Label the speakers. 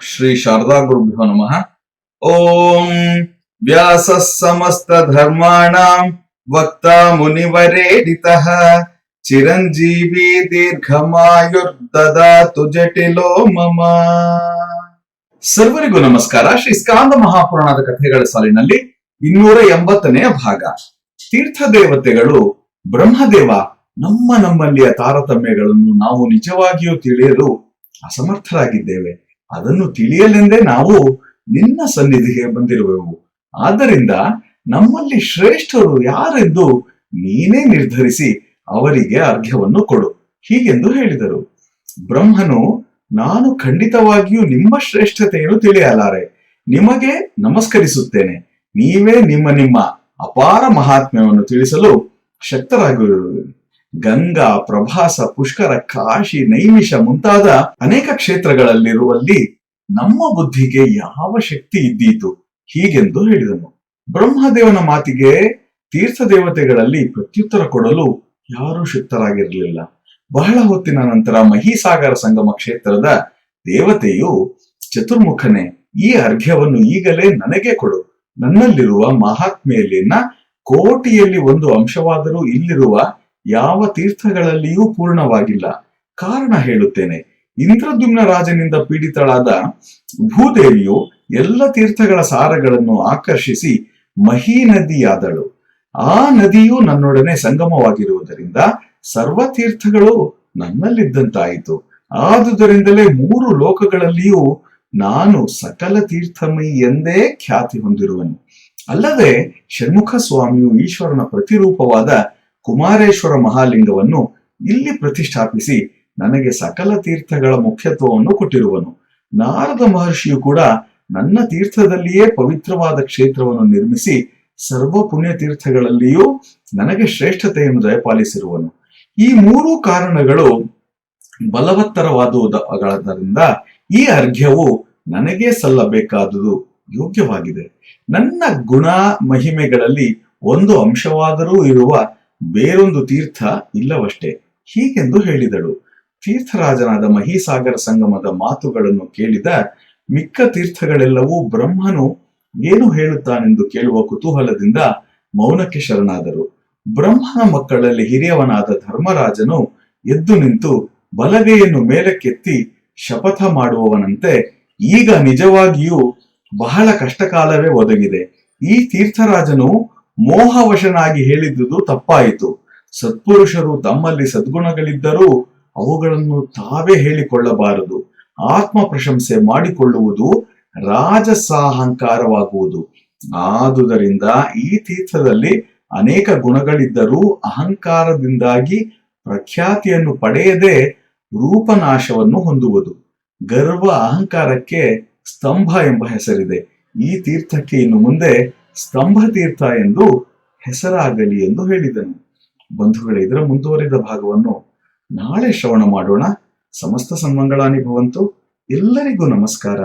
Speaker 1: ಶ್ರೀ ಶಾರದಾ ಗುರುಭ್ಯೋ ನಮಃ. ಓಂ ವ್ಯಾಸ ಸಮಸ್ತ ಧರ್ಮಾಣಾಂ ವಕ್ತ ಮುನಿವರೇಡಿತ. ಚಿರಂಜೀವಿ ದೀರ್ಘಮಾಯುರ್ದದಾತು ಜಟಿಲೋ ಮಮ. ಸರ್ವರಿಗೂ ನಮಸ್ಕಾರ. ಶ್ರೀ ಸ್ಕಾಂದ ಮಹಾಪುರಾಣದ ಕಥೆಗಳ ಸಾಲಿನಲ್ಲಿ ಇನ್ನೂರ ಎಂಬತ್ತನೆಯ ಭಾಗ. ತೀರ್ಥ ದೇವತೆಗಳು ಬ್ರಹ್ಮದೇವ ನಮ್ಮ ನಮ್ಮಲ್ಲಿಯ ತಾರತಮ್ಯಗಳನ್ನು ನಾವು ನಿಜವಾಗಿಯೂ ತಿಳಿಯಲು ಅಸಮರ್ಥರಾಗಿದ್ದೇವೆ. ಅದನ್ನು ತಿಳಿಯಲೆಂದೇ ನಾವು ನಿನ್ನ ಸನ್ನಿಧಿಗೆ ಬಂದಿರುವೆವು. ಆದ್ದರಿಂದ ನಮ್ಮಲ್ಲಿ ಶ್ರೇಷ್ಠರು ಯಾರೆಂದು ನೀನೇ ನಿರ್ಧರಿಸಿ ಅವರಿಗೆ ಅರ್ಘ್ಯವನ್ನು ಕೊಡು, ಹೀಗೆಂದು ಹೇಳಿದರು. ಬ್ರಹ್ಮನು, ನಾನು ಖಂಡಿತವಾಗಿಯೂ ನಿಮ್ಮ ಶ್ರೇಷ್ಠತೆಯನ್ನು ತಿಳಿಯಲಾರೆ, ನಿಮಗೆ ನಮಸ್ಕರಿಸುತ್ತೇನೆ. ನೀವೇ ನಿಮ್ಮ ನಿಮ್ಮ ಅಪಾರ ಮಹಾತ್ಮ್ಯವನ್ನು ತಿಳಿಸಲು ಶಕ್ತರಾಗಿರುವುದು ಗಂಗಾ, ಪ್ರಭಾಸ, ಪುಷ್ಕರ, ಕಾಶಿ, ನೈಮಿಷ ಮುಂತಾದ ಅನೇಕ ಕ್ಷೇತ್ರಗಳಲ್ಲಿರುವಲ್ಲಿ ನಮ್ಮ ಬುದ್ಧಿಗೆ ಯಾವ ಶಕ್ತಿ ಇದ್ದೀತು? ಹೀಗೆಂದು ಹೇಳಿದನು. ಬ್ರಹ್ಮದೇವನ ಮಾತಿಗೆ ತೀರ್ಥ ದೇವತೆಗಳಲ್ಲಿ ಪ್ರತ್ಯುತ್ತರ ಕೊಡಲು ಯಾರೂ ಶಕ್ತರಾಗಿರಲಿಲ್ಲ. ಬಹಳ ಹೊತ್ತಿನ ನಂತರ ಮಹಿಸಾಗರ ಸಂಗಮ ಕ್ಷೇತ್ರದ ದೇವತೆಯು ಚತುರ್ಮುಖನೇ, ಈ ಅರ್ಘ್ಯವನ್ನು ಈಗಲೇ ನನಗೆ ಕೊಡು. ನನ್ನಲ್ಲಿರುವ ಮಹಾತ್ಮೆಯಲ್ಲಿನ ಕೋಟಿಯಲ್ಲಿ ಒಂದು ಅಂಶವಾದರೂ ಇಲ್ಲಿರುವ ಯಾವ ತೀರ್ಥಗಳಲ್ಲಿಯೂ ಪೂರ್ಣವಾಗಿಲ್ಲ. ಕಾರಣ ಹೇಳುತ್ತೇನೆ. ಇಂದ್ರದ್ಯುಮ್ನ ರಾಜನಿಂದ ಪೀಡಿತಳಾದ ಭೂದೇವಿಯು ಎಲ್ಲ ತೀರ್ಥಗಳ ಸಾರಗಳನ್ನು ಆಕರ್ಷಿಸಿ ಮಹಿ ನದಿಯಾದಳು ಆ ನದಿಯು ನನ್ನೊಡನೆ ಸಂಗಮವಾಗಿರುವುದರಿಂದ ಸರ್ವ ತೀರ್ಥಗಳು ನನ್ನಲ್ಲಿದ್ದಂತಾಯಿತು. ಆದುದರಿಂದಲೇ ಮೂರು ಲೋಕಗಳಲ್ಲಿಯೂ ನಾನು ಸಕಲ ತೀರ್ಥಮಯಿ ಎಂದೇ ಖ್ಯಾತಿ ಹೊಂದಿರುವನು. ಅಲ್ಲದೆ ಷಣ್ಮುಖ ಸ್ವಾಮಿಯು ಈಶ್ವರನ ಪ್ರತಿರೂಪವಾದ ಕುಮಾರೇಶ್ವರ ಮಹಾಲಿಂಗವನ್ನು ಇಲ್ಲಿ ಪ್ರತಿಷ್ಠಾಪಿಸಿ ನನಗೆ ಸಕಲ ತೀರ್ಥಗಳ ಮುಖ್ಯತ್ವವನ್ನು ಕೊಟ್ಟಿರುವನು. ನಾರದ ಮಹರ್ಷಿಯು ಕೂಡ ನನ್ನ ತೀರ್ಥದಲ್ಲಿಯೇ ಪವಿತ್ರವಾದ ಕ್ಷೇತ್ರವನ್ನು ನಿರ್ಮಿಸಿ ಸರ್ವ ಪುಣ್ಯ ತೀರ್ಥಗಳಲ್ಲಿಯೂ ನನಗೆ ಶ್ರೇಷ್ಠತೆಯನ್ನು ದಯಪಾಲಿಸಿರುವನು. ಈ ಮೂರು ಕಾರಣಗಳು ಬಲವತ್ತರವಾದುದರಿಂದ ಈ ಅರ್ಘ್ಯವು ನನಗೆ ಸಲ್ಲಬೇಕಾದುದು ಯೋಗ್ಯವಾಗಿದೆ. ನನ್ನ ಗುಣ ಮಹಿಮೆಗಳಲ್ಲಿ ಒಂದು ಅಂಶವಾದರೂ ಇರುವ ಬೇರೊಂದು ತೀರ್ಥ ಇಲ್ಲವಷ್ಟೇ. ಹೀಗೆಂದು ಹೇಳಿದಳು. ತೀರ್ಥರಾಜನಾದ ಮಹಿಸಾಗರ ಸಂಗಮದ ಮಾತುಗಳನ್ನು ಕೇಳಿದ ಮಿಕ್ಕ ತೀರ್ಥಗಳೆಲ್ಲವೂ ಬ್ರಹ್ಮನು ಏನು ಹೇಳುತ್ತಾನೆಂದು ಕೇಳುವ ಕುತೂಹಲದಿಂದ ಮೌನಕ್ಕೆ ಶರಣಾದರು. ಬ್ರಹ್ಮನ ಮಕ್ಕಳಲ್ಲಿ ಹಿರಿಯವನಾದ ಧರ್ಮರಾಜನು ಎದ್ದು ನಿಂತು ಬಲಗೈಯನ್ನು ಮೇಲಕ್ಕೆತ್ತಿ ಶಪಥ ಮಾಡುವವನಂತೆ ಈಗ ನಿಜವಾಗಿಯೂ ಬಹಳ ಕಷ್ಟಕಾಲವೇ ಒದಗಿದೆ. ಈ ತೀರ್ಥರಾಜನು ಮೋಹವಶನಾಗಿ ಹೇಳಿದ್ದುದು ತಪ್ಪಾಯಿತು. ಸತ್ಪುರುಷರು ತಮ್ಮಲ್ಲಿ ಸದ್ಗುಣಗಳಿದ್ದರೂ ಅವುಗಳನ್ನು ತಾವೇ ಹೇಳಿಕೊಳ್ಳಬಾರದು. ಆತ್ಮ ಪ್ರಶಂಸೆ ಮಾಡಿಕೊಳ್ಳುವುದು ರಾಜಸಾಹಂಕಾರವಾಗುವುದು. ಆದುದರಿಂದ ಈ ತೀರ್ಥದಲ್ಲಿ ಅನೇಕ ಗುಣಗಳಿದ್ದರೂ ಅಹಂಕಾರದಿಂದಾಗಿ ಪ್ರಖ್ಯಾತಿಯನ್ನು ಪಡೆಯದೆ ರೂಪನಾಶವನ್ನು ಹೊಂದುವುದು. ಗರ್ವ ಅಹಂಕಾರಕ್ಕೆ ಸ್ತಂಭ ಎಂಬ ಹೆಸರಿದೆ. ಈ ತೀರ್ಥಕ್ಕೆ ಇನ್ನು ಮುಂದೆ ಸ್ತಂಭ ತೀರ್ಥ ಎಂದು ಹೆಸರಾಗಲಿ ಎಂದು ಹೇಳಿದನು. ಬಂಧುಗಳೇ, ಇದರ ಮುಂದುವರಿದ ಭಾಗವನ್ನು ನಾಳೆ ಶ್ರವಣ ಮಾಡೋಣ. ಸಮಸ್ತ ಸನ್ಮಂಗಳಾನಿ ಭವಂತು, ಎಲ್ಲರಿಗೂ ನಮಸ್ಕಾರ.